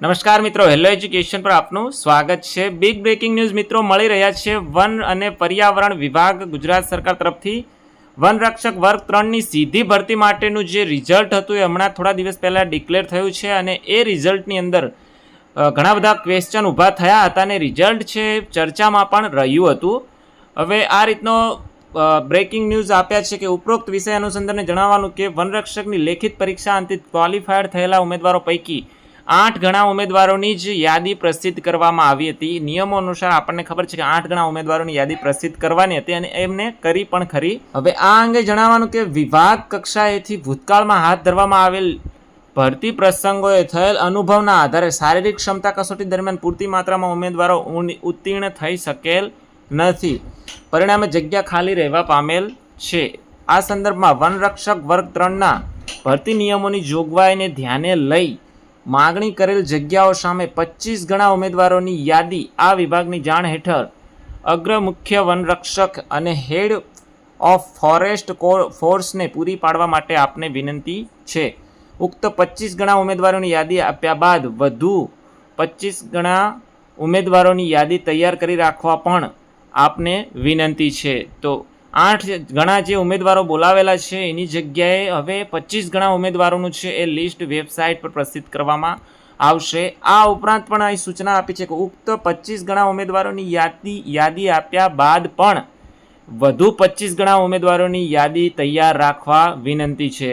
નમસ્કાર મિત્રો hello education પર આપનું સ્વાગત છે. બિગ બ્રેકિંગ ન્યૂઝ મિત્રો, મળી રહ્યા છે વન અને પર્યાવરણ વિભાગ ગુજરાત સરકાર તરફથી. વનરક્ષક વર્ગ ત્રણની સીધી ભરતી માટેનું જે રિઝલ્ટ હતું એ હમણાં થોડા દિવસ પહેલાં ડિક્લેર થયું છે અને એ રિઝલ્ટની અંદર ઘણા બધા ક્વેશ્ચન ઊભા થયા હતા અને રિઝલ્ટ છે ચર્ચામાં પણ રહ્યું હતું. હવે આ રીતનો બ્રેકિંગ ન્યૂઝ આપ્યા છે કે ઉપરોક્ત વિષય અનુસંધાને જણાવવાનું કે વનરક્ષકની લેખિત પરીક્ષા અંતે ક્વોલિફાયડ થયેલા ઉમેદવારો પૈકી આઠ ઘણા ઉમેદવારોની જ યાદી પ્રસિદ્ધ કરવામાં આવી હતી. નિયમો અનુસાર આપણને ખબર છે કે આઠ ઘણા ઉમેદવારોની યાદી પ્રસિદ્ધ કરવાની હતી અને એમને કરી પણ ખરી. હવે આ અંગે જણાવવાનું કે વિભાગ કક્ષાએથી ભૂતકાળમાં હાથ ધરવામાં આવેલ ભરતી પ્રસંગોએ થયેલ અનુભવના આધારે શારીરિક ક્ષમતા કસોટી દરમિયાન પૂરતી માત્રામાં ઉમેદવારો ઉત્તીર્ણ થઈ શકેલ નથી. પરિણામે જગ્યા ખાલી રહેવા પામેલ છે. આ સંદર્ભમાં વનરક્ષક વર્ગ ત્રણના ભરતી નિયમોની જોગવાઈને ધ્યાને લઈ માગણી કરેલ જગ્યાઓ સામે પચીસ ગણા ઉમેદવારોની યાદી આ વિભાગની જાણ હેઠળ અગ્ર મુખ્ય વનરક્ષક અને હેડ ઓફ ફોરેસ્ટ કો- ફોર્સને પૂરી પાડવા માટે આપને વિનંતી છે. ઉક્ત પચીસ ગણા ઉમેદવારોની યાદી આપ્યા બાદ વધુ પચીસ ગણા ઉમેદવારોની યાદી તૈયાર કરી રાખવા પણ આપને વિનંતી છે. તો આઠ ગણા જે ઉમેદવારો બોલાવેલા છે, એની જગ્યાએ હવે પચીસ ગણા ઉમેદવારોનું છે એ લિસ્ટ વેબસાઇટ પર પ્રસિદ્ધ કરવામાં આવશે. આ ઉપરાંત પણ અહીં સૂચના આપી છે કે ઉક્ત પચીસ ગણા ઉમેદવારોની યાદી યાદી આપ્યા બાદ પણ વધુ પચીસ ગણા ઉમેદવારોની યાદી તૈયાર રાખવા વિનંતી છે.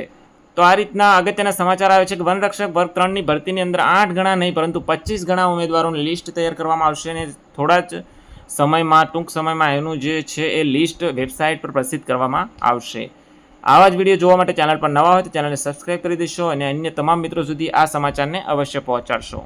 તો આ રીતના અગત્યના સમાચાર આવે છે કે વનરક્ષક વર્ગ ત્રણની ભરતીની અંદર આઠ ગણા નહીં, પરંતુ પચીસ ગણા ઉમેદવારોની લિસ્ટ તૈયાર કરવામાં આવશે અને થોડા જ સમયમાં, ટૂંક સમયમાં એનું જે છે એ લિસ્ટ વેબસાઇટ પર પ્રસિદ્ધ કરવામાં આવશે. આવા જ વીડિયો જોવા માટે ચેનલ પર નવા હોય તો ચેનલને સબસ્ક્રાઇબ કરી દેશો અને અન્ય તમામ મિત્રો સુધી આ સમાચારને અવશ્ય પહોંચાડશો.